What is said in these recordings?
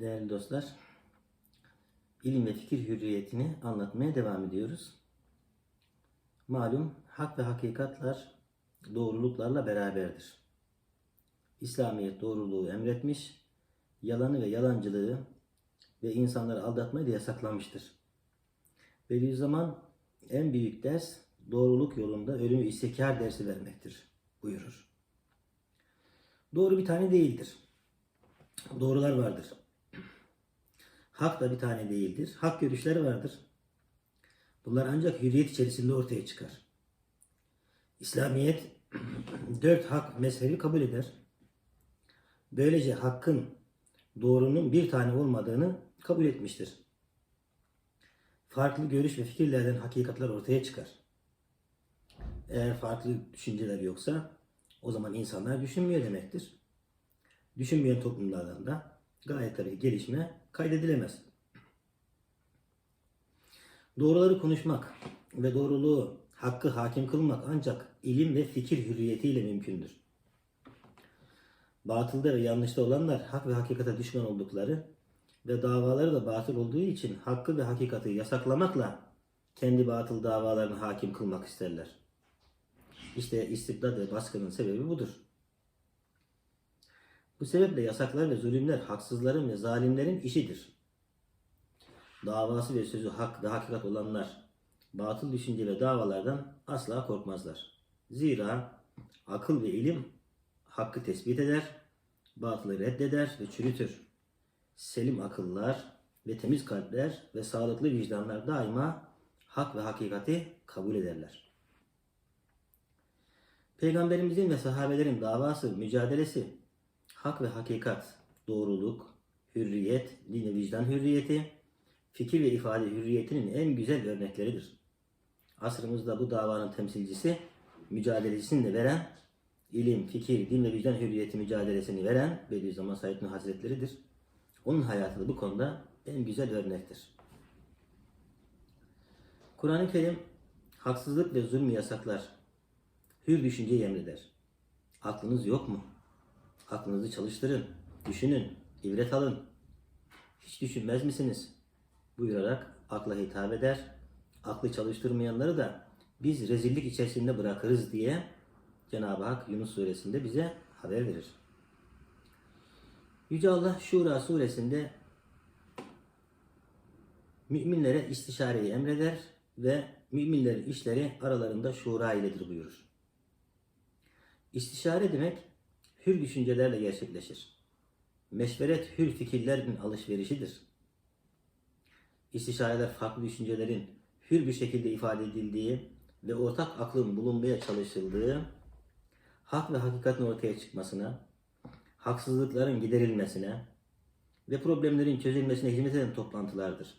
Değerli dostlar, ilim ve fikir hürriyetini anlatmaya devam ediyoruz. Malum hak ve hakikatlar doğruluklarla beraberdir. İslamiyet doğruluğu emretmiş, yalanı ve yalancılığı ve insanları aldatmayı da yasaklamıştır. Bediüzzaman en büyük ders doğruluk yolunda ölümü istekar dersi vermektir buyurur. Doğru bir tane değildir. Doğrular vardır. Hak da bir tane değildir. Hak görüşleri vardır. Bunlar ancak hürriyet içerisinde ortaya çıkar. İslamiyet dört hak mezhebi kabul eder. Böylece hakkın, doğrunun bir tane olmadığını kabul etmiştir. Farklı görüş ve fikirlerden hakikatler ortaya çıkar. Eğer farklı düşünceler yoksa o zaman insanlar düşünmüyor demektir. Düşünmeyen toplumlardan da gayet tabii gelişme kaydedilemez. Doğruları konuşmak ve doğruluğu hakkı hakim kılmak ancak ilim ve fikir hürriyetiyle mümkündür. Batılda ve yanlışta olanlar hak ve hakikate düşman oldukları ve davaları da batıl olduğu için hakkı ve hakikati yasaklamakla kendi batıl davalarını hakim kılmak isterler. İşte istibdad ve baskının sebebi budur. Bu sebeple yasaklar ve zulümler haksızların ve zalimlerin işidir. Davası ve sözü hak ve hakikat olanlar batıl düşünce ve davalardan asla korkmazlar. Zira akıl ve ilim hakkı tespit eder, batılı reddeder ve çürütür. Selim akıllar ve temiz kalpler ve sağlıklı vicdanlar daima hak ve hakikati kabul ederler. Peygamberimizin ve sahabelerin davası, mücadelesi, hak ve hakikat, doğruluk, hürriyet, din vicdan hürriyeti, fikir ve ifade hürriyetinin en güzel örnekleridir. Asrımızda bu davanın temsilcisi, mücadelesini de veren, ilim, fikir, din ve vicdan hürriyeti mücadelesini veren Bediüzzaman Said Nursi Hazretleri'dir. Onun hayatı bu konuda en güzel örnektir. Kur'an-ı Kerim haksızlık ve zulmü yasaklar. Hür düşünceyi emreder. Aklınız yok mu? Aklınızı çalıştırın, düşünün, ibret alın. Hiç düşünmez misiniz? Buyurarak akla hitap eder. Aklı çalıştırmayanları da biz rezillik içerisinde bırakırız diye Cenab-ı Hak Yunus suresinde bize haber verir. Yüce Allah Şura suresinde müminlere istişareyi emreder ve müminlerin işleri aralarında şura iledir buyurur. İstişare demek hür düşüncelerle gerçekleşir. Meşveret hür fikirlerin alışverişidir. İstişareler farklı düşüncelerin hür bir şekilde ifade edildiği ve ortak aklın bulunmaya çalışıldığı, hak ve hakikatin ortaya çıkmasına, haksızlıkların giderilmesine ve problemlerin çözülmesine hizmet eden toplantılardır.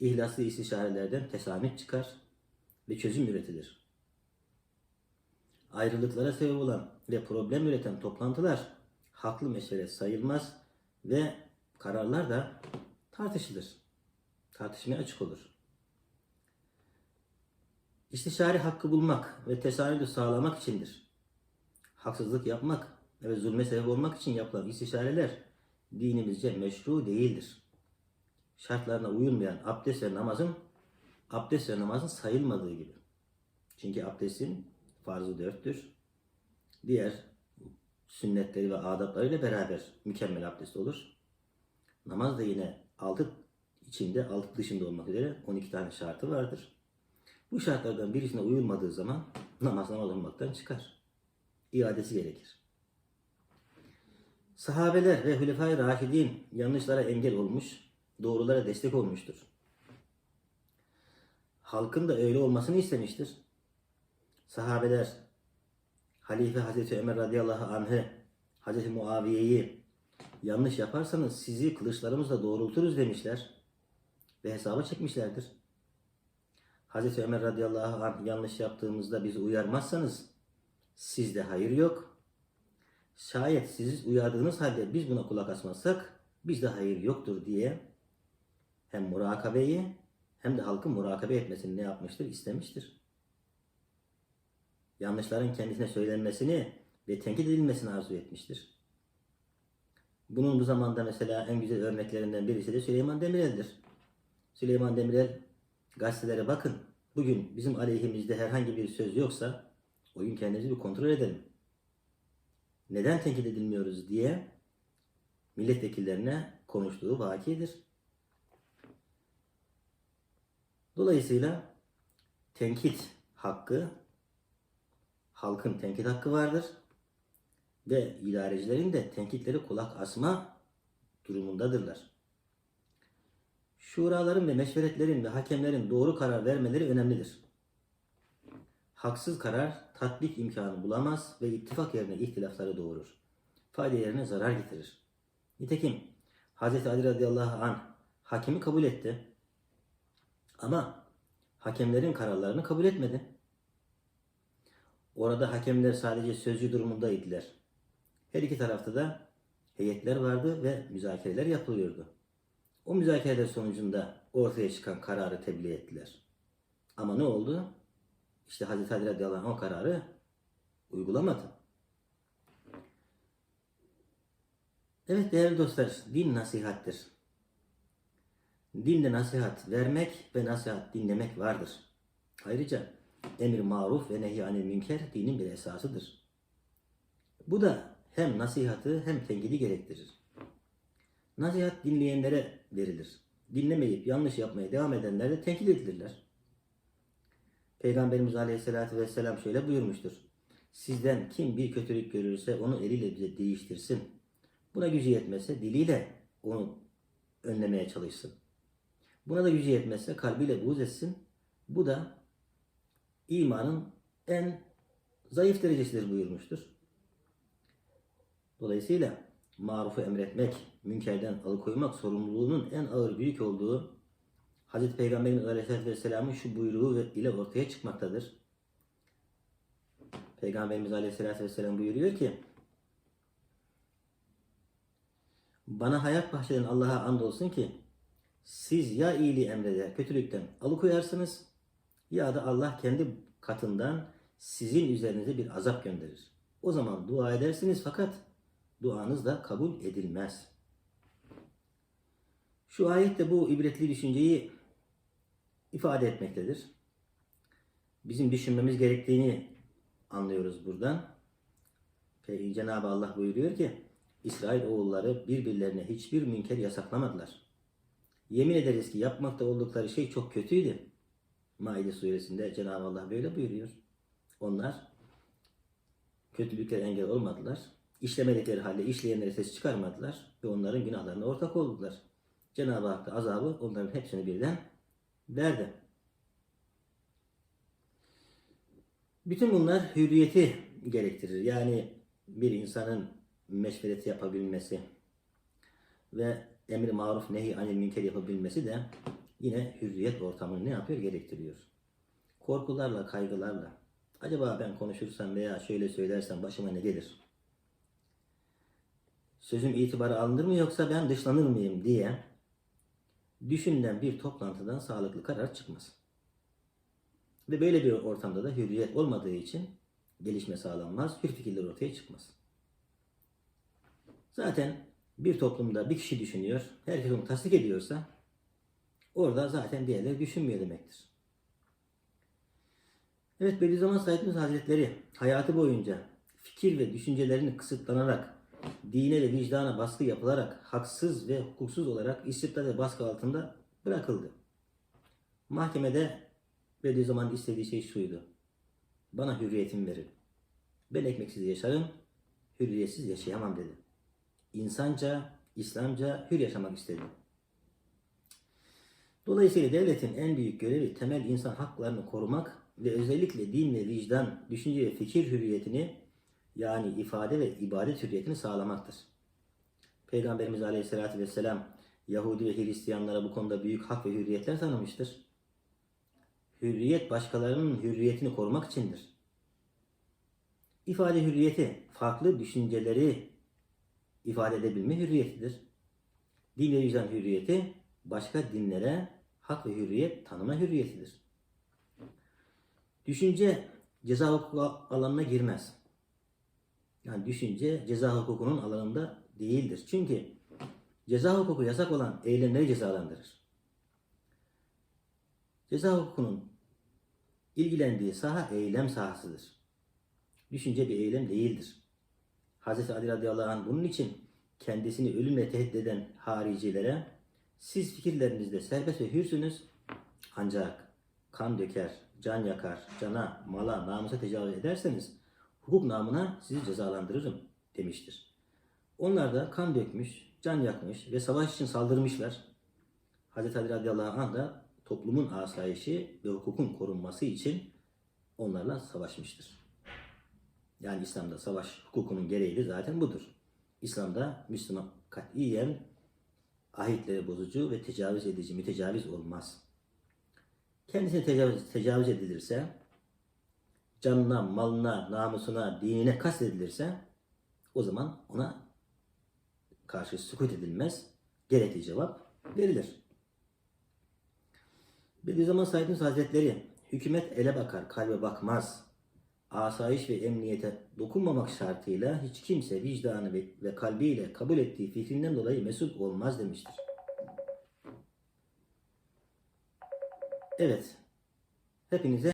İhlaslı istişarelerden tesamit çıkar ve çözüm üretilir. Ayrılıklara sebep olan ve problem üreten toplantılar haklı mesele sayılmaz ve kararlar da tartışılır. Tartışmaya açık olur. İstişare hakkı bulmak ve tesadüfü sağlamak içindir. Haksızlık yapmak ve zulme sebep olmak için yapılan istişareler dinimizce meşru değildir. Şartlarına uyulmayan abdest ve namazın abdest ve namazın sayılmadığı gibi. Çünkü abdestin farzı dörttür. Diğer sünnetleri ve adaplarıyla beraber mükemmel abdest olur. Namaz da yine altı içinde, altı dışında olmak üzere 12 tane şartı vardır. Bu şartlardan birisine uyulmadığı zaman namaz namaz olmaktan çıkar. İadesi gerekir. Sahabeler ve Hülefai Raşidin yanlışlara engel olmuş, doğrulara destek olmuştur. Halkın da öyle olmasını istemiştir. Sahabeler Halife Hazreti Ömer radıyallahu anh'ı, Hazreti Muaviye'yi yanlış yaparsanız sizi kılıçlarımızla doğrulturuz demişler ve hesaba çekmişlerdir. Hazreti Ömer radıyallahu anh yanlış yaptığımızda bizi uyarmazsanız sizde hayır yok. Şayet siz uyardığınız halde biz buna kulak asmazsak bizde hayır yoktur diye hem murakabeyi hem de halkın murakabe etmesini ne yapmıştır? istemiştir. Yanlışların kendisine söylenmesini ve tenkit edilmesini arzu etmiştir. Bunun bu zamanda mesela en güzel örneklerinden birisi de Süleyman Demirel'dir. Süleyman Demirel gazetelere bakın. Bugün bizim aleyhimizde herhangi bir söz yoksa o gün kendimizi bir kontrol edelim. Neden tenkit edilmiyoruz diye milletvekillerine konuştuğu vakidir. Dolayısıyla tenkit hakkı, halkın tenkit hakkı vardır ve idarecilerin de tenkitleri kulak asma durumundadırlar. Şuraların ve meşveretlerin ve hakemlerin doğru karar vermeleri önemlidir. Haksız karar tatbik imkanı bulamaz ve ittifak yerine ihtilafları doğurur. Fayda yerine zarar getirir. Nitekim Hz. Ali radıyallahu anh hakimi kabul etti. Ama hakemlerin kararlarını kabul etmedi. Orada hakemler sadece sözcü durumundaydılar. Her iki tarafta da heyetler vardı ve müzakereler yapılıyordu. O müzakereler sonucunda ortaya çıkan kararı tebliğ ettiler. Ama ne oldu? İşte Hazreti Ali radıyallahu o kararı uygulamadı. Evet değerli dostlar, din nasihattir. Dinde nasihat vermek ve nasihat dinlemek vardır. Ayrıca emir maruf ve nehy anil münker dinin bir esasıdır. Bu da hem nasihatı hem tenkidi gerektirir. Nasihat dinleyenlere verilir. Dinlemeyip yanlış yapmaya devam edenler de tenkit edilirler. Peygamberimiz Aleyhisselatü Vesselam şöyle buyurmuştur. Sizden kim bir kötülük görürse onu eliyle bize değiştirsin. Buna gücü yetmezse diliyle onu önlemeye çalışsın. Buna da gücü yetmezse kalbiyle buğz etsin. Bu da imanın en zayıf derecesidir buyurmuştur. Dolayısıyla marufu emretmek, münkerden alıkoymak sorumluluğunun en ağır büyük olduğu Hazreti Peygamberimiz Aleyhisselatü Vesselam'ın şu buyruğu ile ortaya çıkmaktadır. Peygamberimiz Aleyhisselatü Vesselam buyuruyor ki Bana hayat bahşeden Allah'a andolsun ki siz ya iyiliği emreder, kötülükten alıkoyarsınız ya da Allah kendi katından sizin üzerinize bir azap gönderir. O zaman dua edersiniz fakat duanız da kabul edilmez. Şu ayette bu ibretli düşünceyi ifade etmektedir. Bizim düşünmemiz gerektiğini anlıyoruz buradan. Cenab-ı Allah buyuruyor ki İsrail oğulları birbirlerine hiçbir münker yasaklamadılar. Yemin ederiz ki yapmakta oldukları şey çok kötüydü. Maide suresinde Cenab-ı Allah böyle buyuruyor. Onlar kötülüklere engel olmadılar. İşlemedikleri halde işleyenlere ses çıkarmadılar ve onların günahlarına ortak oldular. Cenab-ı Hak da azabı onların hepsini birden verdi. Bütün bunlar hürriyeti gerektirir. Yani bir insanın meşvereti yapabilmesi ve emri maruf nehi anil münker yapabilmesi de yine hürriyet ortamını ne yapıyor? Gerektiriyor. Korkularla, kaygılarla. Acaba ben konuşursam veya şöyle söylersem başıma ne gelir? Sözüm itibarı alınır mı yoksa ben dışlanır mıyım diye düşünülen bir toplantıdan sağlıklı karar çıkmaz. Ve böyle bir ortamda da hürriyet olmadığı için gelişme sağlanmaz, hür fikirler ortaya çıkmaz. Zaten bir toplumda bir kişi düşünüyor, herkes onu tasdik ediyorsa orada zaten diğerleri düşünmüyor demektir. Evet Bediüzzaman Said Hazretleri hayatı boyunca fikir ve düşüncelerini kısıtlanarak, dine ve vicdana baskı yapılarak, haksız ve hukuksuz olarak istibdat ve baskı altında bırakıldı. Mahkemede Bediüzzaman istediği şey şuydu. Bana hürriyetimi verin. Ben ekmeksiz yaşarım, hürriyetsiz yaşayamam dedi. İnsanca, İslamca hür yaşamak istedi. Dolayısıyla devletin en büyük görevi temel insan haklarını korumak ve özellikle din ve vicdan, düşünce ve fikir hürriyetini yani ifade ve ibadet hürriyetini sağlamaktır. Peygamberimiz Aleyhisselatü Vesselam Yahudi ve Hristiyanlara bu konuda büyük hak ve hürriyetler tanımıştır. Hürriyet başkalarının hürriyetini korumak içindir. İfade hürriyeti farklı düşünceleri ifade edebilme hürriyetidir. Din ve vicdan hürriyeti başka dinlere hak ve hürriyet tanıma hürriyetidir. Düşünce ceza hukuku alanına girmez. Yani düşünce ceza hukukunun alanında değildir. Çünkü ceza hukuku yasak olan eylemleri cezalandırır. Ceza hukukunun ilgilendiği saha eylem sahasıdır. Düşünce bir eylem değildir. Hz. Ali radıyallahu anh bunun için kendisini ölümle tehdit eden haricilere siz fikirlerinizde serbest ve hürsünüz ancak kan döker, can yakar, cana, mala, namusa tecavüz ederseniz hukuk namına sizi cezalandırırım demiştir. Onlar da kan dökmüş, can yakmış ve savaş için saldırmışlar. Hz. Ali radıyallahu anh da toplumun asayişi ve hukukun korunması için onlarla savaşmıştır. Yani İslam'da savaş hukukunun gereği de zaten budur. İslam'da Müslüman katiyen ahitleri bozucu ve tecavüz edici, mütecaviz olmaz. Kendisine tecavüz, tecavüz edilirse, canına, malına, namusuna, dinine kastedilirse o zaman ona karşı sükut edilmez, gerekli cevap verilir. Bediüzzaman Said Hazretleri, hükümet ele bakar, kalbe bakmaz. Asayiş ve emniyete dokunmamak şartıyla hiç kimse vicdanı ve, kalbiyle kabul ettiği fikrinden dolayı mesul olmaz demiştir. Evet, hepinize